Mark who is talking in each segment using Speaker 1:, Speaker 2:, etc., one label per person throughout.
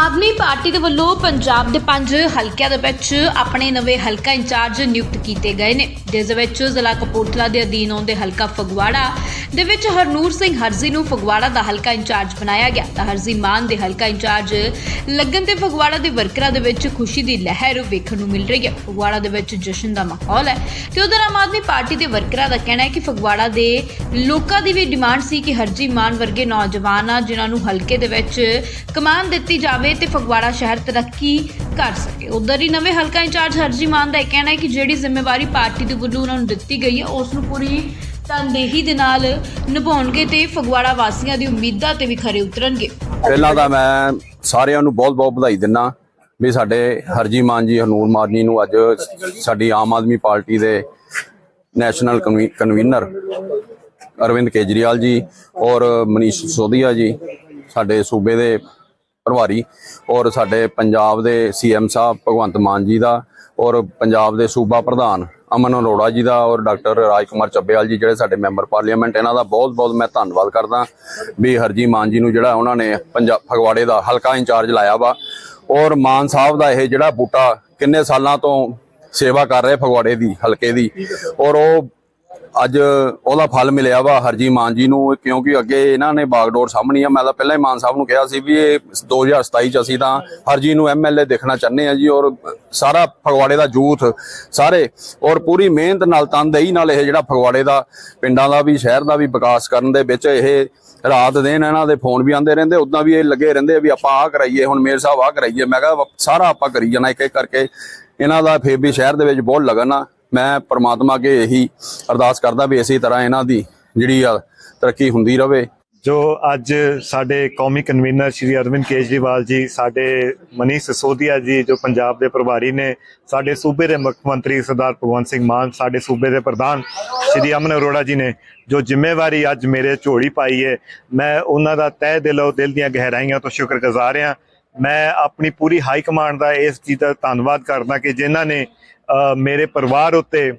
Speaker 1: ਆਦਮੀ party ਦੇ ਵੱਲੋਂ ਪੰਜਾਬ ਦੇ ਪੰਜ ਹਲਕਿਆਂ ਦੇ ਵਿੱਚ ਆਪਣੇ ਨਵੇਂ ਹਲਕਾ ਇੰਚਾਰਜ ਨਿਯੁਕਤ ਕੀਤੇ ਗਏ ਨੇ, ਜਿਸ ਦੇ ਵਿੱਚ ਜ਼ਿਲ੍ਹਾ ਕਪੂਰਥਲਾ ਦੇ ਅਧੀਨ ਆਉਂਦੇ ਹਲਕਾ ਫਗਵਾੜਾ ਦੇ ਵਿੱਚ ਹਰਨੂਰ ਸਿੰਘ ਹਰਜ਼ੀ ਨੂੰ ਫਗਵਾੜਾ ਦਾ ਹਲਕਾ ਇੰਚਾਰਜ ਬਣਾਇਆ ਗਿਆ। ਤਾਂ ਹਰਜ਼ੀ ਮਾਨ ਦੇ ਹਲਕਾ ਇੰਚਾਰਜ ਲੱਗਣ ਤੇ ਫਗਵਾੜਾ ਦੇ ਵਰਕਰਾਂ ਦੇ ਵਿੱਚ ਖੁਸ਼ੀ ਦੀ ਲਹਿਰ ਵੇਖਣ ਨੂੰ ਮਿਲ ਰਹੀ ਹੈ। ਫਗਵਾੜਾ ਦੇ ਵਿੱਚ ਜਸ਼ਨ ਦਾ ਮਾਹੌਲ ਹੈ। ਤੇ ਉਧਰ ਆਮ ਆਦਮੀ ਪਾਰਟੀ ਦੇ ਵਰਕਰਾਂ ਦਾ ਕਹਿਣਾ ਹੈ ਕਿ ਫਗਵਾੜਾ ਦੇ ਲੋਕਾਂ ਦੀ ਵੀ ਡਿਮਾਂਡ ਸੀ ਕਿ ਹਰਜੀ ਮਾਨ ਵਰਗੇ ਨੌਜਵਾਨ ਆ, ਜਿਨ੍ਹਾਂ ਨੂੰ ਹਲਕੇ ਦੇ ਵਿੱਚ ਕਮਾਨ ਦਿੱਤੀ ਜਾਵੇ ਤੇ ਫਗਵਾੜਾ ਸ਼ਹਿਰ ਤਰੱਕੀ ਕਰ ਸਕੇ। ਉਧਰ ਹੀ ਨਵੇਂ ਹਲਕਾ ਇੰਚਾਰਜ ਹਰਜੀ ਮਾਨ ਦਾ ਇਹ ਕਹਿਣਾ ਹੈ ਕਿ ਜਿਹੜੀ ਜ਼ਿੰਮੇਵਾਰੀ ਪਾਰਟੀ ਦੇ ਵੱਲੋਂ ਉਹਨਾਂ ਨੂੰ ਦਿੱਤੀ ਗਈ ਹੈ, ਉਸ ਨੂੰ ਪੂਰੀ ਤਨਦੇਹੀ ਦੇ ਨਾਲ ਨਿਭਾਉਣਗੇ ਤੇ ਫਗਵਾੜਾ ਵਾਸੀਆਂ ਦੀ ਉਮੀਦਾਂ ਤੇ ਵੀ ਖਰੇ ਉਤਰਨਗੇ।
Speaker 2: ਪਹਿਲਾਂ ਤਾਂ ਮੈਂ ਸਾਰਿਆਂ ਨੂੰ ਬਹੁਤ-ਬਹੁਤ ਵਧਾਈ ਦਿੰਨਾ ਵੀ ਸਾਡੇ ਹਰਜੀ ਮਾਨ ਜੀ, ਹਨੂਰ ਮਾਨ ਜੀ ਨੂੰ ਅੱਜ ਸਾਡੀ ਆਮ ਆਦਮੀ ਪਾਰਟੀ ਦੇ ਨੈਸ਼ਨਲ ਕਨਵੀਨਰ ਅਰਵਿੰਦ ਕੇਜਰੀਵਾਲ ਜੀ ਔਰ ਮਨੀਸ਼ ਸਿਸੋਦੀਆ ਜੀ, ਸਾਡੇ ਸੂਬੇ ਦੇ ਪ੍ਰਭਾਰੀ ਔਰ ਸਾਡੇ ਪੰਜਾਬ ਦੇ ਸੀਐਮ ਸਾਹਿਬ ਭਗਵੰਤ ਮਾਨ ਜੀ ਦਾ ਔਰ ਪੰਜਾਬ ਦੇ ਸੂਬਾ ਪ੍ਰਧਾਨ ਅਮਨ ਅਰੋੜਾ ਜੀ ਦਾ ਔਰ ਡਾਕਟਰ ਰਾਜਕੁਮਾਰ ਚੱਬੇਵਾਲ ਜੀ ਜਿਹੜੇ ਸਾਡੇ ਮੈਂਬਰ ਪਾਰਲੀਮੈਂਟ, ਇਹਨਾਂ ਦਾ ਬਹੁਤ-ਬਹੁਤ ਮੈਂ ਧੰਨਵਾਦ ਕਰਦਾ ਵੀ ਹਰਜੀ ਮਾਨ ਜੀ ਨੂੰ ਜਿਹੜਾ ਉਹਨਾਂ ਨੇ ਪੰਜਾਬ ਫਗਵਾੜੇ ਦਾ ਹਲਕਾ ਇੰਚਾਰਜ ਲਾਇਆ ਵਾ ਔਰ ਮਾਨ ਸਾਹਿਬ ਦਾ ਇਹ ਜਿਹੜਾ ਬੂਟਾ ਕਿੰਨੇ ਸਾਲਾਂ ਤੋਂ ਸੇਵਾ ਕਰ ਰਹੇ ਫਗਵਾੜੇ ਦੀ, ਹਲਕੇ ਦੀ ਔਰ ਉਹ ਅੱਜ ਉਹਦਾ ਫਲ ਮਿਲਿਆ ਵਾ ਹਰਜੀ ਮਾਨ ਜੀ ਨੂੰ, ਕਿਉਂਕਿ ਅੱਗੇ ਇਹਨਾਂ ਨੇ ਬਾਗਡੋਰ ਸਾਹਮਣੀ ਆ। ਮੈਂ ਤਾਂ ਪਹਿਲਾਂ ਹੀ ਮਾਨ ਸਾਹਿਬ ਨੂੰ ਕਿਹਾ ਸੀ ਵੀ ਇਹ 2027 ਚ ਅਸੀਂ ਤਾਂ ਹਰਜੀ ਨੂੰ ਐਮਐਲਏ ਦੇਖਣਾ ਚਾਹੁੰਦੇ ਆ ਜੀ ਔਰ ਸਾਰਾ ਫਗਵਾੜੇ ਦਾ ਯੂਥ ਸਾਰੇ ਔਰ ਪੂਰੀ ਮਿਹਨਤ ਨਾਲ, ਤਨਦੇਹੀ ਨਾਲ ਇਹ ਜਿਹੜਾ ਫਗਵਾੜੇ ਦਾ, ਪਿੰਡਾਂ ਦਾ ਵੀ, ਸ਼ਹਿਰ ਦਾ ਵੀ ਵਿਕਾਸ ਕਰਨ ਦੇ ਵਿੱਚ ਇਹ ਰਾਤ ਦਿਨ ਇਹਨਾਂ ਦੇ ਫੋਨ ਵੀ ਆਉਂਦੇ ਰਹਿੰਦੇ, ਉਦਾਂ ਵੀ ਇਹ ਲੱਗੇ ਰਹਿੰਦੇ ਵੀ ਆਪਾਂ ਆਹ ਕਰਾਈਏ, ਹੁਣ ਮੇਰ ਸਾਹਿਬ ਆਹ ਕਰਾਈਏ। ਮੈਂ ਕਿਹਾ ਸਾਰਾ ਆਪਾਂ ਕਰੀ ਜਾਣਾ ਇੱਕ ਇੱਕ ਕਰਕੇ। ਇਹਨਾਂ ਦਾ ਫੇਰ ਵੀ ਸ਼ਹਿਰ ਦੇ ਵਿੱਚ ਬਹੁਤ ਲਗਨ ਆ। ਮੈਂ ਪਰਮਾਤਮਾ ਅੱਗੇ ਇਹੀ ਅਰਦਾਸ ਕਰਦਾ ਵੀ ਇਸੇ ਤਰ੍ਹਾਂ ਇਹਨਾਂ ਦੀ ਜਿਹੜੀ ਆ ਤਰੱਕੀ ਹੁੰਦੀ ਰਹੇ
Speaker 3: ਜੋ ਅੱਜ ਸਾਡੇ ਕੌਮੀ ਕਨਵੀਨਰ ਸ਼੍ਰੀ ਅਰਵਿੰਦ ਕੇਜਰੀਵਾਲ ਜੀ, ਸਾਡੇ ਮਨੀਸ਼ ਸਿਸੋਦੀਆ ਜੀ ਜੋ ਪੰਜਾਬ ਦੇ ਪ੍ਰਭਾਰੀ ਨੇ, ਸਾਡੇ ਸੂਬੇ ਦੇ ਮੁੱਖ ਮੰਤਰੀ ਸਰਦਾਰ ਭਗਵੰਤ ਸਿੰਘ ਮਾਨ, ਸਾਡੇ ਸੂਬੇ ਦੇ ਪ੍ਰਧਾਨ ਸ਼੍ਰੀ ਅਮਨ ਅਰੋੜਾ ਜੀ ਨੇ, ਜੋ ਜ਼ਿੰਮੇਵਾਰੀ ਅੱਜ ਮੇਰੇ ਝੋਲੀ ਪਾਈ ਹੈ ਮੈਂ ਉਹਨਾਂ ਦਾ ਤਹਿ ਦਿਲੋਂ ਦਿਲ ਦੀਆਂ ਗਹਿਰਾਈਆਂ ਤੋਂ ਸ਼ੁਕਰਗੁਜ਼ਾਰ ਹਾਂ। ਮੈਂ ਆਪਣੀ ਪੂਰੀ ਹਾਈ ਕਮਾਂਡ ਦਾ ਇਸ ਚੀਜ਼ ਦਾ ਧੰਨਵਾਦ ਕਰਦਾ ਕਿ ਜਿਨ੍ਹਾਂ ਨੇ ਮੇਰੇ ਪਰਿਵਾਰ ਉੱਤੇ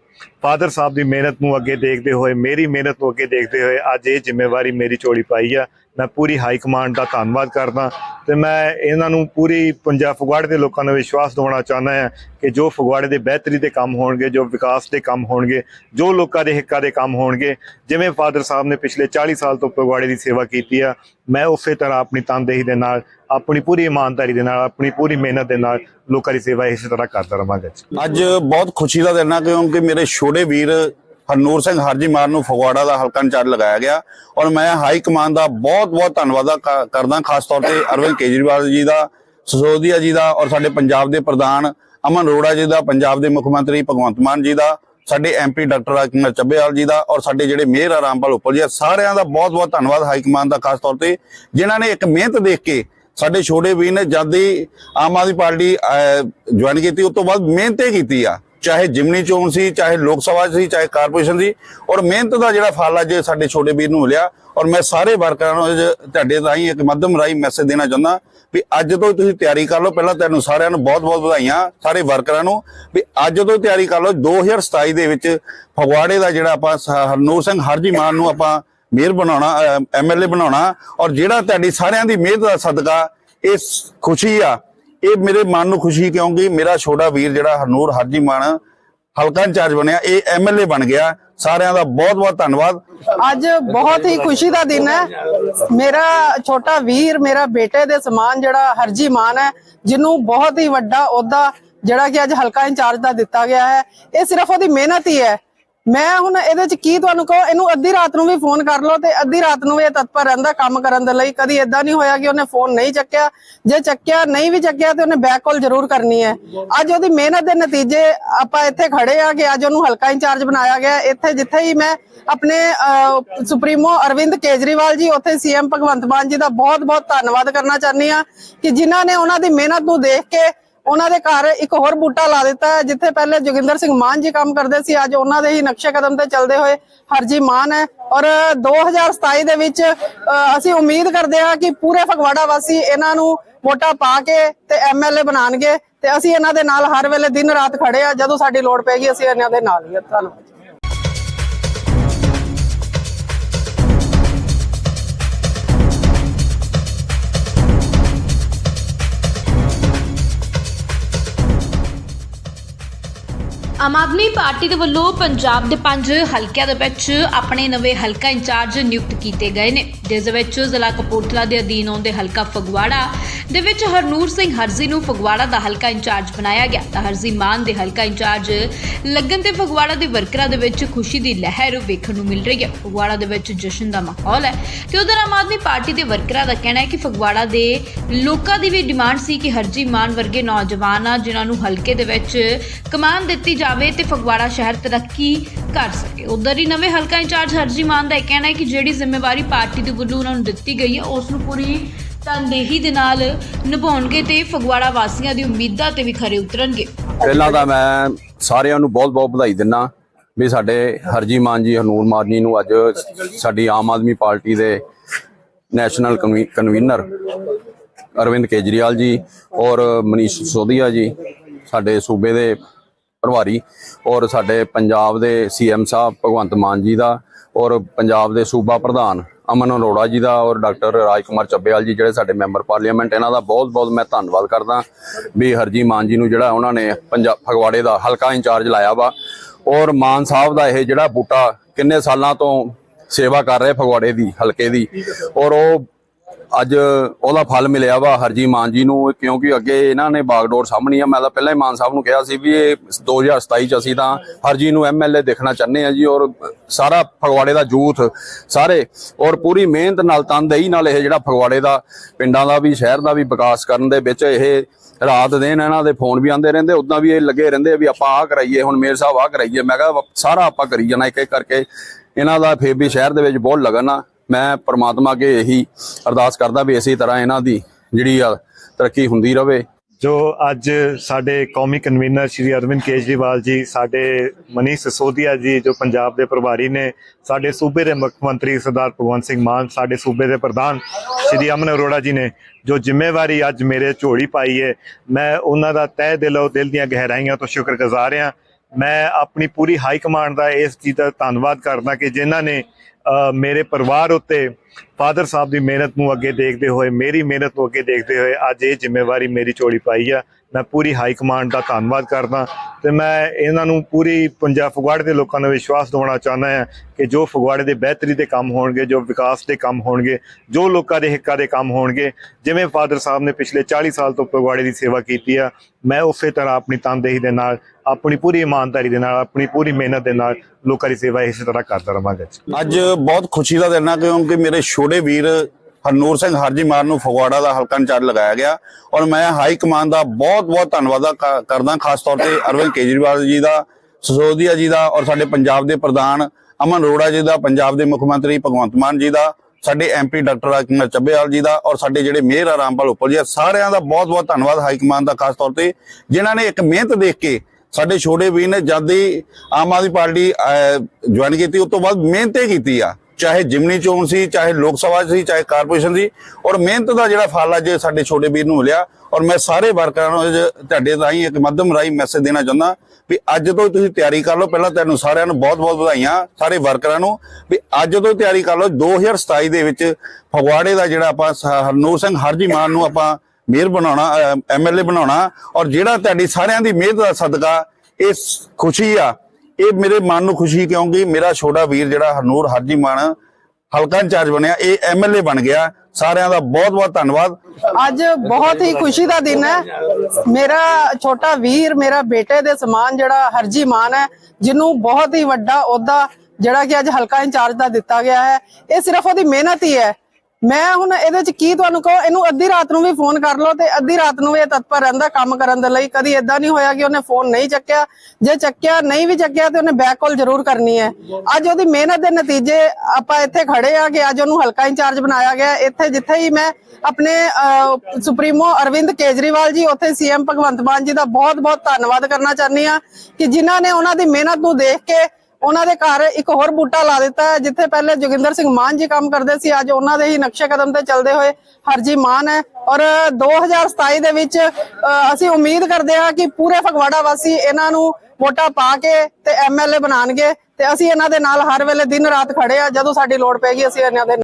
Speaker 3: ਫਾਦਰ ਸਾਹਿਬ ਦੀ ਮਿਹਨਤ ਨੂੰ ਅੱਗੇ ਦੇਖਦੇ ਹੋਏ, ਮੇਰੀ ਮਿਹਨਤ ਨੂੰ ਅੱਗੇ ਦੇਖਦੇ ਹੋਏ ਅੱਜ ਇਹ ਜ਼ਿੰਮੇਵਾਰੀ ਮੇਰੀ ਚੋਲੀ ਪਾਈ ਆ ਮੈਂ ਪੂਰੀ ਹਾਈ ਕਮਾਂਡ ਦਾ ਧੰਨਵਾਦ ਕਰਦਾ ਤੇ ਮੈਂ ਇਹਨਾਂ ਨੂੰ ਪੂਰੀ ਪੰਜਾਬ ਫਗਵਾੜੇ ਦੇ ਲੋਕਾਂ ਨੂੰ ਵਿਸ਼ਵਾਸ ਦਿਵਾਉਣਾ ਚਾਹੁੰਦਾ ਹਾਂ ਕਿ ਜੋ ਫਗਵਾੜੇ ਦੇ ਬਿਹਤਰੀ ਦੇ ਕੰਮ ਹੋਣਗੇ, ਜੋ ਵਿਕਾਸ ਦੇ ਕੰਮ ਹੋਣਗੇ, ਜੋ ਲੋਕਾਂ ਦੇ ਹਿੱਕਾਂ ਦੇ ਕੰਮ ਹੋਣਗੇ, ਜਿਵੇਂ ਫਾਦਰ ਸਾਹਿਬ ਨੇ ਪਿਛਲੇ 40 ਸਾਲ ਤੋਂ ਫਗਵਾੜੇ ਦੀ ਸੇਵਾ ਕੀਤੀ ਆ, ਮੈਂ ਉਸੇ ਤਰ੍ਹਾਂ ਆਪਣੀ ਤਨਦੇਹੀ ਦੇ ਨਾਲ, ਆਪਣੀ ਪੂਰੀ ਇਮਾਨਦਾਰੀ ਦੇ ਨਾਲ, ਆਪਣੀ ਪੂਰੀ ਮਿਹਨਤ ਦੇ ਨਾਲ ਲੋਕਾਂ ਦੀ ਸੇਵਾ ਇਸੇ ਤਰ੍ਹਾਂ ਕਰਦਾ ਰਵਾਂਗਾ ਜੀ।
Speaker 4: ਅੱਜ ਬਹੁਤ ਖੁਸ਼ੀ ਦਾ ਦਿਨ ਆ ਕਿਉਂਕਿ ਮੇਰੇ ਛੋਟੇ ਵੀਰ ਹਰਨੂਰ ਸਿੰਘ ਹਰਜੀ ਮਾਨ ਨੂੰ ਫਗਵਾੜਾ ਦਾ ਹਲਕਾ ਇੰਚਾਰਜ ਲਗਾਇਆ ਗਿਆ। ਔਰ ਮੈਂ ਹਾਈ ਕਮਾਂਡ ਦਾ ਬਹੁਤ ਬਹੁਤ ਧੰਨਵਾਦ ਕਰਦਾ ਖਾਸ ਤੌਰ ਤੇ ਅਰਵਿੰਦ ਕੇਜਰੀਵਾਲ ਜੀ ਦਾ ਸਸੋਦੀਆ ਜੀ ਦਾ ਔਰ ਸਾਡੇ ਪੰਜਾਬ ਦੇ ਪ੍ਰਧਾਨ ਅਮਨ ਅਰੋੜਾ ਜੀ ਦਾ ਪੰਜਾਬ ਦੇ ਮੁੱਖ ਮੰਤਰੀ ਭਗਵੰਤ ਮਾਨ ਜੀ ਦਾ ਸਾਡੇ ਐਮਪੀ ਡਾਕਟਰ ਰਾਜਕੁਮਾਰ ਚੱਬੇਵਾਲ ਜੀ ਦਾ ਔਰ ਸਾਡੇ ਜਿਹੜੇ ਮੇਅਰ ਆ ਰਾਮਪਾਲ ਉੱਪਲ ਜੀ ਆ, ਸਾਰਿਆਂ ਦਾ ਬਹੁਤ ਬਹੁਤ ਧੰਨਵਾਦ ਹਾਈ ਕਮਾਂਡ ਦਾ ਖਾਸ ਤੌਰ ਤੇ ਜਿਨ੍ਹਾਂ ਨੇ ਇੱਕ ਮਿਹਨਤ ਦੇਖ ਕੇ ਸਾਡੇ ਛੋਟੇ ਵੀਰ ਨੇ ਜਦ ਦੀ ਆਮ ਆਦਮੀ ਪਾਰਟੀ ਜੁਆਇਨ ਕੀਤੀ ਉਸ ਤੋਂ ਬਾਅਦ ਮਿਹਨਤ ਕੀਤੀ ਆ। ਚਾਹੇ ਜਿਮਨੀ ਚੋਣ ਸੀ, ਚਾਹੇ ਲੋਕ ਸਭਾ ਸੀ, ਚਾਹੇ ਕਾਰਪੋਰੇਸ਼ਨ ਸੀ, ਔਰ ਮਿਹਨਤ ਦਾ ਜਿਹੜਾ ਫਲ ਅੱਜ ਸਾਡੇ ਛੋਟੇ ਵੀਰ ਨੂੰ ਮਿਲਿਆ, ਔਰ ਮੈਂ ਸਾਰੇ ਵਰਕਰਾਂ ਨੂੰ ਅੱਜ ਤੁਹਾਡੇ ਰਾਹੀਂ ਇੱਕ ਮਾਧਿਅਮ ਰਾਹੀਂ ਮੈਸੇਜ ਦੇਣਾ ਚਾਹੁੰਦਾ ਵੀ ਅੱਜ ਤੋਂ ਤੁਸੀਂ ਤਿਆਰੀ ਕਰ ਲਓ। ਪਹਿਲਾਂ ਤੁਹਾਨੂੰ ਸਾਰਿਆਂ ਨੂੰ ਬਹੁਤ-ਬਹੁਤ ਵਧਾਈਆਂ, ਸਾਰੇ ਵਰਕਰਾਂ ਨੂੰ, ਵੀ ਅੱਜ ਤੋਂ ਹੀ ਤਿਆਰੀ ਕਰ ਲਓ। 2027 ਦੇ ਵਿੱਚ ਫਗਵਾੜੇ ਦਾ ਜਿਹੜਾ ਆਪਾਂ ਸ- ਹਰਨੂਰ ਸਿੰਘ ਹਰਜੀ ਮਾਨ ਨੂੰ ਆਪਾਂ ਮੇਅਰ ਬਣਾਉਣਾ ਐਮਐਲਏ ਬਣਾਉਣਾ, ਔਰ ਜਿਹੜਾ ਤੁਹਾਡੀ ਸਾਰਿਆਂ ਦੀ ਮਿਹਨਤ ਦਾ ਸਦਕਾ, ਇਹ ਖੁਸ਼ੀ ਆ। ਇਹ ਮੇਰੇ ਮਨ ਨੂੰ ਖੁਸ਼ੀ ਕਿਉਂਕਿ ਮੇਰਾ ਛੋਟਾ ਵੀਰ ਜਿਹੜਾ ਹਰਨੂਰ ਹਰਜੀ ਮਾਨ ਹਲਕਾ ਇੰਚਾਰਜ ਬਣਿਆ, ਇਹ ਐਮਐਲਏ ਬਣ ਗਿਆ। ਸਾਰਿਆਂ ਦਾ ਬਹੁਤ ਬਹੁਤ ਧੰਨਵਾਦ।
Speaker 5: ਅੱਜ ਬਹੁਤ ਹੀ ਖੁਸ਼ੀ ਦਾ ਦਿਨ ਹੈ। ਮੇਰਾ ਛੋਟਾ ਵੀਰ, ਮੇਰਾ ਬੇਟੇ ਦੇ ਸਮਾਨ ਜਿਹੜਾ ਹਰਜੀ ਮਾਨ ਹੈ, ਜਿਹਨੂੰ ਬਹੁਤ ਹੀ ਵੱਡਾ ਅਹੁਦਾ ਜਿਹੜਾ ਕਿ ਅੱਜ ਹਲਕਾ ਇੰਚਾਰਜ ਦਾ ਦਿੱਤਾ ਗਿਆ ਹੈ। ਇਹ ਸਿਰਫ ਉਹਦੀ ਮਿਹਨਤ ਹੀ ਹੈ। ਮੈਂ ਹੁਣ ਇਹਦੇ ਚ ਕੀ ਤੁਹਾਨੂੰ ਕਹੋ ਇਹਨੂੰ ਅੱਧੀ ਰਾਤ ਨੂੰ ਵੀ ਫੋਨ ਕਰ ਲਓ ਤੇ ਅੱਧੀ ਰਾਤ ਨੂੰ ਇਹ ਤਤਪਰ ਰਹਿੰਦਾ ਕੰਮ ਕਰਨ ਦੇ ਲਈ। ਕਦੀ ਇਦਾਂ ਨਹੀਂ ਹੋਇਆ ਕਿ ਉਹਨੇ ਫੋਨ ਨਹੀਂ ਚੱਕਿਆ। ਜੇ ਚੱਕਿਆ ਨਹੀਂ ਵੀ ਚੱਕਿਆ ਤੇ ਉਹਨੇ ਬੈਕ ਕਾਲ ਜ਼ਰੂਰ ਕਰਨੀ ਹੈ। ਅੱਜ ਉਹਦੀ ਮਿਹਨਤ ਦੇ ਨਤੀਜੇ ਆਪਾਂ ਇੱਥੇ ਖੜੇ ਆ ਕਿ ਅੱਜ ਉਹਨੂੰ ਹਲਕਾ ਇੰਚਾਰਜ ਬਣਾਇਆ ਗਿਆ। ਇੱਥੇ ਜਿੱਥੇ ਹੀ ਮੈਂ ਆਪਣੇ ਅਹ, ਸੁਪਰੀਮੋ ਅਰਵਿੰਦ ਕੇਜਰੀਵਾਲ ਜੀ ਉੱਥੇ ਸੀਐਮ ਭਗਵੰਤ ਮਾਨ ਜੀ ਦਾ ਬਹੁਤ-ਬਹੁਤ ਧੰਨਵਾਦ ਕਰਨਾ ਚਾਹੁੰਦੀ ਆ ਕਿ ਜਿਨ੍ਹਾਂ ਨੇ ਉਹਨਾਂ ਦੀ ਮਿਹਨਤ ਨੂੰ ਦੇਖ ਕੇ ਉਹਨਾਂ ਦੇ ਘਰ ਇੱਕ ਹੋਰ ਬੂਟਾ ਲਾ ਦਿੱਤਾ ਹੈ, ਜਿੱਥੇ ਪਹਿਲੇ ਜੋਗਿੰਦਰ ਸਿੰਘ ਮਾਨ ਜੀ ਕੰਮ ਕਰਦੇ ਸੀ, ਅੱਜ ਉਹਨਾਂ ਦੇ ਹੀ ਨਕਸ਼ੇ ਕਦਮ ਤੇ ਚੱਲਦੇ ਹੋਏ ਹਰਜੀ ਮਾਨ ਹੈ। ਔਰ 2027 ਦੇ ਵਿੱਚ ਅਸੀਂ ਉਮੀਦ ਕਰਦੇ ਹਾਂ ਕਿ ਪੂਰੇ ਫਗਵਾੜਾ ਵਾਸੀ ਇਹਨਾਂ ਨੂੰ ਵੋਟਾਂ ਪਾ ਕੇ ਤੇ ਐਮਐਲਏ ਬਣਾਣਗੇ ਤੇ ਅਸੀਂ ਇਹਨਾਂ ਦੇ ਨਾਲ ਹਰ ਵੇਲੇ ਦਿਨ ਰਾਤ ਖੜੇ ਆ ਜਦੋਂ ਸਾਡੀ ਲੋੜ ਪੈਗੀ ਅਸੀਂ ਇਹਨਾਂ ਦੇ ਨਾਲ ਹੀ ਆ ਧੰਨਵਾਦ
Speaker 1: ਆਮ ਆਦਮੀ ਪਾਰਟੀ ਦੇ ਵੱਲੋਂ ਪੰਜਾਬ ਦੇ ਪੰਜ ਹਲਕਿਆਂ ਦੇ ਵਿੱਚ ਆਪਣੇ ਨਵੇਂ ਹਲਕਾ ਇੰਚਾਰਜ ਨਿਯੁਕਤ ਕੀਤੇ ਗਏ ਨੇ। ਜਿਸ ਦੇ ਵਿੱਚ ਜ਼ਿਲ੍ਹਾ ਕਪੂਰਥਲਾ ਦੇ ਅਧੀਨ ਆਉਂਦੇ ਹਲਕਾ ਫਗਵਾੜਾ ਦੇ ਵਿੱਚ ਹਰਨੂਰ ਸਿੰਘ ਹਰਜ਼ੀ ਨੂੰ ਫਗਵਾੜਾ ਦਾ ਹਲਕਾ ਇੰਚਾਰਜ ਬਣਾਇਆ ਗਿਆ। ਤਾਂ ਹਰਜ਼ੀ ਮਾਨ ਦੇ ਹਲਕਾ ਇੰਚਾਰਜ ਲੱਗਣ ਤੇ ਫਗਵਾੜਾ ਦੇ ਵਰਕਰਾਂ ਦੇ ਵਿੱਚ ਖੁਸ਼ੀ ਦੀ ਲਹਿਰ ਵੇਖਣ ਨੂੰ ਮਿਲ ਰਹੀ ਹੈ। ਫਗਵਾੜਾ ਦੇ ਵਿੱਚ ਜਸ਼ਨ ਦਾ ਮਾਹੌਲ ਹੈ। ਤੇ ਉਧਰ ਆਮ ਆਦਮੀ ਪਾਰਟੀ ਦੇ ਵਰਕਰਾਂ ਦਾ ਕਹਿਣਾ ਹੈ ਕਿ ਫਗਵਾੜਾ ਦੇ ਲੋਕਾਂ ਦੀ ਵੀ ਡਿਮਾਂਡ ਸੀ ਕਿ ਹਰਜੀ ਮਾਨ ਵਰਗੇ ਨੌਜਵਾਨ ਆ, ਜਿਨ੍ਹਾਂ ਨੂੰ ਹਲਕੇ ਦੇ ਵਿੱਚ ਕਮਾਨ ਦਿੱਤੀ ਜਾ ਜਾਵੇ ਤੇ ਫਗਵਾੜਾ ਸ਼ਹਿਰ ਤਰੱਕੀ ਕਰ ਸਕੇ। ਉਧਰ ਹੀ ਨਵੇਂ ਹਲਕਾ ਇੰਚਾਰਜ ਹਰਜੀ ਮਾਨ ਦਾ ਇਹ ਕਹਿਣਾ ਹੈ ਕਿ ਜਿਹੜੀ ਜ਼ਿੰਮੇਵਾਰੀ ਪਾਰਟੀ ਦੇ ਵੱਲੋਂ ਉਹਨਾਂ ਨੂੰ ਦਿੱਤੀ ਗਈ ਹੈ, ਉਸ ਨੂੰ ਪੂਰੀ ਤਨਦੇਹੀ ਦੇ ਨਾਲ ਨਿਭਾਉਣਗੇ ਤੇ ਫਗਵਾੜਾ ਵਾਸੀਆਂ ਦੀ ਉਮੀਦਾਂ ਤੇ ਵੀ ਖਰੇ ਉਤਰਨਗੇ।
Speaker 2: ਪਹਿਲਾਂ ਤਾਂ ਮੈਂ ਸਾਰਿਆਂ ਨੂੰ ਬਹੁਤ-ਬਹੁਤ ਵਧਾਈ ਦਿੰਨਾ ਵੀ ਸਾਡੇ ਹਰਜੀ ਮਾਨ ਜੀ ਹਨੂਰ ਮਾਨ ਜੀ ਨੂੰ ਅੱਜ ਸਾਡੀ ਆਮ ਆਦਮੀ ਪਾਰਟੀ ਦੇ ਨੈਸ਼ਨਲ ਕਨਵੀਨਰ ਅਰਵਿੰਦ ਕੇਜਰੀਵਾਲ ਜੀ ਔਰ ਮਨੀਸ਼ ਸਿਸੋਦੀਆ ਜੀ, ਸਾਡੇ ਸੂਬੇ ਦੇ ਪ੍ਰਭਾਰੀ ਔਰ ਸਾਡੇ ਪੰਜਾਬ ਦੇ ਸੀਐਮ ਸਾਹਿਬ ਭਗਵੰਤ ਮਾਨ ਜੀ ਦਾ ਔਰ ਪੰਜਾਬ ਦੇ ਸੂਬਾ ਪ੍ਰਧਾਨ ਅਮਨ ਅਰੋੜਾ ਜੀ ਦਾ ਔਰ ਡਾਕਟਰ ਰਾਜ ਕੁਮਾਰ ਚੱਬੇਵਾਲ ਜੀ ਜਿਹੜੇ ਸਾਡੇ ਮੈਂਬਰ ਪਾਰਲੀਮੈਂਟ, ਇਹਨਾਂ ਦਾ ਬਹੁਤ-ਬਹੁਤ ਮੈਂ ਧੰਨਵਾਦ ਕਰਦਾ। ਵੀ ਹਰਜੀ ਮਾਨ ਜੀ ਨੂੰ ਜਿਹੜਾ ਉਹਨਾਂ ਨੇ ਪੰਜਾਬ ਫਗਵਾੜੇ ਦਾ ਹਲਕਾ ਇੰਚਾਰਜ ਲਾਇਆ ਵਾ। ਔਰ ਮਾਨ ਸਾਹਿਬ ਦਾ ਇਹ ਜਿਹੜਾ ਬੂਟਾ ਕਿੰਨੇ ਸਾਲਾਂ ਤੋਂ ਸੇਵਾ ਕਰ ਰਹੇ ਫਗਵਾੜੇ ਦੀ, ਹਲਕੇ ਦੀ। ਔਰ ਉਹ ਅੱਜ ਉਹਦਾ ਫਲ ਮਿਲਿਆ ਵਾ ਹਰਜੀ ਮਾਨ ਜੀ ਨੂੰ ਕਿਉਂਕਿ ਅੱਗੇ ਇਹਨਾਂ ਨੇ ਬਾਗਡੋਰ ਸਾਹਮਣੀ ਆ। ਮੈਂ ਤਾਂ ਪਹਿਲਾਂ ਹੀ ਮਾਨ ਸਾਹਿਬ ਨੂੰ ਕਿਹਾ ਸੀ ਵੀ ਇਹ 2027 ਚ ਅਸੀਂ ਤਾਂ ਹਰਜੀ ਨੂੰ ਐਮਐਲਏ ਦੇਖਣਾ ਚਾਹੁੰਦੇ ਆ ਜੀ ਔਰ ਸਾਰਾ ਫਗਵਾੜੇ ਦਾ ਯੂਥ ਸਾਰੇ ਔਰ ਪੂਰੀ ਮਿਹਨਤ ਨਾਲ ਤਨਦੇਹੀ ਨਾਲ ਇਹ ਜਿਹੜਾ ਫਗਵਾੜੇ ਦਾ, ਪਿੰਡਾਂ ਦਾ ਵੀ, ਸ਼ਹਿਰ ਦਾ ਵੀ ਵਿਕਾਸ ਕਰਨ ਦੇ ਵਿੱਚ ਇਹ ਰਾਤ ਦਿਨ ਇਹਨਾਂ ਦੇ ਫੋਨ ਵੀ ਆਉਂਦੇ ਰਹਿੰਦੇ, ਉਦਾਂ ਵੀ ਇਹ ਲੱਗੇ ਰਹਿੰਦੇ ਵੀ ਆਪਾਂ ਆਹ ਕਰਾਈਏ, ਹੁਣ ਮੇਰ ਸਾਹਿਬ ਆਹ ਕਰਾਈਏ। ਮੈਂ ਕਿਹਾ, ਸਾਰਾ ਆਪਾਂ ਕਰੀ ਜਾਣਾ ਇੱਕ ਇੱਕ ਕਰਕੇ। ਇਹਨਾਂ ਦਾ ਫੇਰ ਵੀ ਸ਼ਹਿਰ ਦੇ ਵਿੱਚ ਬਹੁਤ ਲਗਨ ਆ। ਮੈਂ ਪਰਮਾਤਮਾ ਅੱਗੇ ਇਹੀ ਅਰਦਾਸ ਕਰਦਾ ਵੀ ਇਸੇ ਤਰ੍ਹਾਂ ਇਹਨਾਂ ਦੀ ਜਿਹੜੀ ਆ ਤਰੱਕੀ ਹੁੰਦੀ ਰਵੇ।
Speaker 3: ਜੋ ਅੱਜ ਸਾਡੇ ਕੌਮੀ ਕਨਵੀਨਰ ਸ਼੍ਰੀ ਅਰਵਿੰਦ ਕੇਜਰੀਵਾਲ ਜੀ, ਸਾਡੇ ਮਨੀਸ਼ ਸਿਸੋਦੀਆ ਜੀ, ਜੋ ਪੰਜਾਬ ਦੇ ਪ੍ਰਭਾਰੀ ਨੇ, ਸਾਡੇ ਸੂਬੇ ਦੇ ਮੁੱਖ ਮੰਤਰੀ ਸਰਦਾਰ ਭਗਵੰਤ ਸਿੰਘ ਮਾਨ, ਸਾਡੇ ਸੂਬੇ ਦੇ ਪ੍ਰਧਾਨ ਸ਼੍ਰੀ ਅਮਨ ਅਰੋੜਾ ਜੀ ਨੇ, ਜੋ ਜ਼ਿੰਮੇਵਾਰੀ ਅੱਜ ਮੇਰੇ ਝੋਲੀ ਪਾਈ ਹੈ ਮੈਂ ਉਹਨਾਂ ਦਾ ਤਹਿ ਦਿਲੋਂ ਦਿਲ ਦੀਆਂ ਗਹਿਰਾਈਆਂ ਤੋਂ ਸ਼ੁਕਰਗੁਜ਼ਾਰ ਹਾਂ। ਮੈਂ ਆਪਣੀ ਪੂਰੀ ਹਾਈ ਕਮਾਂਡ ਦਾ ਇਸ ਚੀਜ਼ ਦਾ ਧੰਨਵਾਦ ਕਰਦਾ ਕਿ ਜਿਨ੍ਹਾਂ ਨੇ ਮੇਰੇ ਪਰਿਵਾਰ ਉੱਤੇ ਫਾਦਰ ਸਾਹਿਬ ਦੀ ਮਿਹਨਤ ਨੂੰ ਅੱਗੇ ਦੇਖਦੇ ਹੋਏ, ਮੇਰੀ ਮਿਹਨਤ ਨੂੰ ਅੱਗੇ ਦੇਖਦੇ ਹੋਏ ਅੱਜ ਇਹ ਜ਼ਿੰਮੇਵਾਰੀ ਮੇਰੀ ਚੋਲੀ ਪਾਈ ਆ। ਮੈਂ ਪੂਰੀ ਹਾਈ ਕਮਾਂਡ ਦਾ ਧੰਨਵਾਦ ਕਰਦਾ ਤੇ ਮੈਂ ਇਹਨਾਂ ਨੂੰ ਪੂਰੀ ਪੰਜਾਬ ਫਗਵਾੜੇ ਦੇ ਲੋਕਾਂ ਨੂੰ ਵਿਸ਼ਵਾਸ ਦਿਵਾਉਣਾ ਚਾਹੁੰਦਾ ਹਾਂ ਕਿ ਜੋ ਫਗਵਾੜੇ ਦੇ ਬਿਹਤਰੀ ਦੇ ਕੰਮ ਹੋਣਗੇ, ਜੋ ਵਿਕਾਸ ਦੇ ਕੰਮ ਹੋਣਗੇ, ਜੋ ਲੋਕਾਂ ਦੇ ਹਿੱਕਾਂ ਦੇ ਕੰਮ ਹੋਣਗੇ, ਜਿਵੇਂ ਫਾਦਰ ਸਾਹਿਬ ਨੇ ਪਿਛਲੇ 40 ਸਾਲ ਤੋਂ ਫਗਵਾੜੇ ਦੀ ਸੇਵਾ ਕੀਤੀ ਆ, ਮੈਂ ਉਸੇ ਤਰ੍ਹਾਂ ਆਪਣੀ ਤਨਦੇਹੀ ਦੇ ਨਾਲ, ਆਪਣੀ ਪੂਰੀ ਇਮਾਨਦਾਰੀ ਦੇ ਨਾਲ, ਆਪਣੀ ਪੂਰੀ ਮਿਹਨਤ ਦੇ ਨਾਲ ਲੋਕਾਂ ਦੀ ਸੇਵਾ ਇਸੇ ਤਰ੍ਹਾਂ ਕਰਦਾ ਰਵਾਂਗਾ
Speaker 4: ਅੱਜ ਬਹੁਤ ਖੁਸ਼ੀ ਦਾ ਦਿਨ ਆ, ਕਿਉਂਕਿ ਮੇਰੇ ਛੋਟੇ ਵੀਰ ਹਰਨੂਰ ਸਿੰਘ ਹਰਜੀ ਮਾਨ ਨੂੰ ਫਗਵਾੜਾ ਦਾ ਹਲਕਾ ਇੰਚਾਰਜ ਲਗਾਇਆ ਗਿਆ। ਔਰ ਮੈਂ ਹਾਈ ਕਮਾਨ ਦਾ ਬਹੁਤ ਬਹੁਤ ਧੰਨਵਾਦ ਕਰਦਾ ਖਾਸ ਤੌਰ ਤੇ ਅਰਵਿੰਦ ਕੇਜਰੀਵਾਲ ਜੀ ਦਾ ਸਸੋਦੀਆ ਜੀ ਦਾ ਔਰ ਸਾਡੇ ਪੰਜਾਬ ਦੇ ਪ੍ਰਧਾਨ ਅਮਨ ਅਰੋੜਾ ਜੀ ਦਾ ਪੰਜਾਬ ਦੇ ਮੁੱਖ ਮੰਤਰੀ ਭਗਵੰਤ ਮਾਨ ਜੀ ਦਾ ਸਾਡੇ ਐਮਪੀ ਡਾਕਟਰ ਰਾਜਕੁਮਾਰ ਚੱਬੇਵਾਲ ਜੀ ਦਾ ਔਰ ਸਾਡੇ ਜਿਹੜੇ ਮੇਅਰ ਆ ਰਾਮਪਾਲ ਉੱਪਰ ਜੀ ਆ, ਸਾਰਿਆਂ ਦਾ ਬਹੁਤ ਬਹੁਤ ਧੰਨਵਾਦ ਹਾਈ ਕਮਾਨ ਦਾ ਖਾਸ ਤੌਰ ਤੇ ਜਿਨ੍ਹਾਂ ਨੇ ਇੱਕ ਮਿਹਨਤ ਦੇਖ ਕੇ ਸਾਡੇ ਛੋਟੇ ਵੀਰ ਨੇ ਜਦ ਦੀ ਆਮ ਆਦਮੀ ਪਾਰਟੀ ਜੁਆਇਨ ਕੀਤੀ ਉਸ ਤੋਂ ਬਾਅਦ ਮਿਹਨਤ ਕੀਤੀ ਆ। ਚਾਹੇ ਜਿਮਨੀ ਚੋਣ ਸੀ, ਚਾਹੇ ਲੋਕ ਸਭਾ ਸੀ, ਚਾਹੇ ਕਾਰਪੋਰੇਸ਼ਨ ਸੀ, ਔਰ ਮਿਹਨਤ ਦਾ ਜਿਹੜਾ ਫਲ ਅੱਜ ਸਾਡੇ ਛੋਟੇ ਵੀਰ ਨੂੰ ਮਿਲਿਆ, ਔਰ ਮੈਂ ਸਾਰੇ ਵਰਕਰਾਂ ਨੂੰ ਅੱਜ ਤੁਹਾਡੇ ਰਾਹੀਂ ਇੱਕ ਮਾਧਿਅਮ ਰਾਹੀਂ ਮੈਸੇਜ ਦੇਣਾ ਚਾਹੁੰਦਾ ਵੀ ਅੱਜ ਤੋਂ ਤੁਸੀਂ ਤਿਆਰੀ ਕਰ ਲਓ। ਪਹਿਲਾਂ ਤੁਹਾਨੂੰ ਸਾਰਿਆਂ ਨੂੰ ਬਹੁਤ-ਬਹੁਤ ਵਧਾਈਆਂ, ਸਾਰੇ ਵਰਕਰਾਂ ਨੂੰ, ਵੀ ਅੱਜ ਤੋਂ ਤਿਆਰੀ ਕਰ ਲਓ। 2027 ਦੇ ਵਿੱਚ ਫਗਵਾੜੇ ਦਾ ਜਿਹੜਾ ਆਪਾਂ ਹਰਨੂਰ ਸਿੰਘ ਹਰਜੀ ਮਾਨ ਨੂੰ ਆਪਾਂ ਮੇਅਰ ਬਣਾਉਣਾ ਐਮਐਲਏ ਬਣਾਉਣਾ, ਔਰ ਜਿਹੜਾ ਤੁਹਾਡੀ ਸਾਰਿਆਂ ਦੀ ਮਿਹਨਤ ਦਾ ਸਦਕਾ, ਇਹ ਖੁਸ਼ੀ ਆ। ਇਹ ਮੇਰੇ ਮਨ ਨੂੰ ਖੁਸ਼ੀ ਕਿਉਂਕਿ ਮੇਰਾ ਛੋਟਾ ਵੀਰ ਜਿਹੜਾ ਹਰਨੂਰ ਹਰਜੀ ਮਾਨ ਹਲਕਾ ਇੰਚਾਰਜ ਬਣਿਆ, ਇਹ ਐਮਐਲਏ ਬਣ ਗਿਆ। ਸਾਰਿਆਂ ਦਾ ਬਹੁਤ ਬਹੁਤ ਧੰਨਵਾਦ।
Speaker 5: ਅੱਜ ਬਹੁਤ ਹੀ ਖੁਸ਼ੀ ਦਾ ਦਿਨ ਹੈ। ਮੇਰਾ ਛੋਟਾ ਵੀਰ, ਮੇਰਾ ਬੇਟੇ ਦੇ ਸਮਾਨ ਜਿਹੜਾ ਹਰਜੀ ਮਾਨ ਹੈ, ਜਿਹਨੂੰ ਬਹੁਤ ਹੀ ਵੱਡਾ ਅਹੁਦਾ ਜਿਹੜਾ ਕਿ ਅੱਜ ਹਲਕਾ ਇੰਚਾਰਜ ਦਾ ਦਿੱਤਾ ਗਿਆ ਹੈ। ਇਹ ਸਿਰਫ ਉਹਦੀ ਮਿਹਨਤ ਹੀ ਹੈ। ਮੈਂ ਹੁਣ ਇਹਦੇ ਚ ਕੀ ਤੁਹਾਨੂੰ ਕਹੋ ਇਹਨੂੰ ਅੱਧੀ ਰਾਤ ਨੂੰ ਵੀ ਫੋਨ ਕਰ ਲਓ ਤੇ ਅੱਧੀ ਰਾਤ ਨੂੰ ਵੀ ਇਹ ਤਤਪਰ ਰਹਿੰਦਾ ਕੰਮ ਕਰਨ ਦੇ ਲਈ। ਕਦੀ ਇਦਾਂ ਨਹੀਂ ਹੋਇਆ ਕਿ ਉਹਨੇ ਫੋਨ ਨਹੀਂ ਚੱਕਿਆ। ਜੇ ਚੱਕਿਆ ਨਹੀਂ ਵੀ ਚੱਕਿਆ ਤੇ ਉਹਨੇ ਬੈਕ ਕਾਲ ਜ਼ਰੂਰ ਕਰਨੀ ਹੈ। ਅੱਜ ਉਹਦੀ ਮਿਹਨਤ ਦੇ ਨਤੀਜੇ ਆਪਾਂ ਇੱਥੇ ਖੜੇ ਆ ਕਿ ਅੱਜ ਉਹਨੂੰ ਹਲਕਾ ਇੰਚਾਰਜ ਬਣਾਇਆ ਗਿਆ। ਇੱਥੇ ਜਿੱਥੇ ਹੀ ਮੈਂ ਆਪਣੇ ਅਹ, ਸੁਪਰੀਮੋ ਅਰਵਿੰਦ ਕੇਜਰੀਵਾਲ ਜੀ ਉੱਥੇ ਸੀਐਮ ਭਗਵੰਤ ਮਾਨ ਜੀ ਦਾ ਬਹੁਤ-ਬਹੁਤ ਧੰਨਵਾਦ ਕਰਨਾ ਚਾਹੁੰਦੀ ਆ ਕਿ ਜਿਨ੍ਹਾਂ ਨੇ ਉਹਨਾਂ ਦੀ ਮਿਹਨਤ ਨੂੰ ਦੇਖ ਕੇ ਉਹਨਾਂ ਦੇ ਘਰ ਇੱਕ ਹੋਰ ਬੂਟਾ ਲਾ ਦਿੱਤਾ ਜਿੱਥੇ ਪਹਿਲੇ ਜੋਗਿੰਦਰ ਸਿੰਘ ਮਾਨ ਜੀ ਕੰਮ ਕਰਦੇ ਸੀ, ਅੱਜ ਉਹਨਾਂ ਦੇ ਹੀ ਨਕਸ਼ੇ ਕਦਮ ਤੇ ਚੱਲਦੇ ਹੋਏ ਹਰਜੀ ਮਾਨ ਹੈ। ਔਰ 2027 ਦੇ ਵਿੱਚ ਅਸੀਂ ਉਮੀਦ ਕਰਦੇ ਹਾਂ ਕਿ ਪੂਰੇ ਫਗਵਾੜਾ ਵਾਸੀ ਇਹਨਾਂ ਨੂੰ ਵੋਟਾਂ ਪਾ ਕੇ ਤੇ ਐਮਐਲਏ ਬਣਾਣਗੇ ਤੇ ਅਸੀਂ ਇਹਨਾਂ ਦੇ ਨਾਲ ਹਰ ਵੇਲੇ ਦਿਨ ਰਾਤ ਖੜੇ ਆ ਜਦੋਂ ਸਾਡੀ ਲੋੜ ਪੈਗੀ ਅਸੀਂ ਇਹਨਾਂ ਦੇ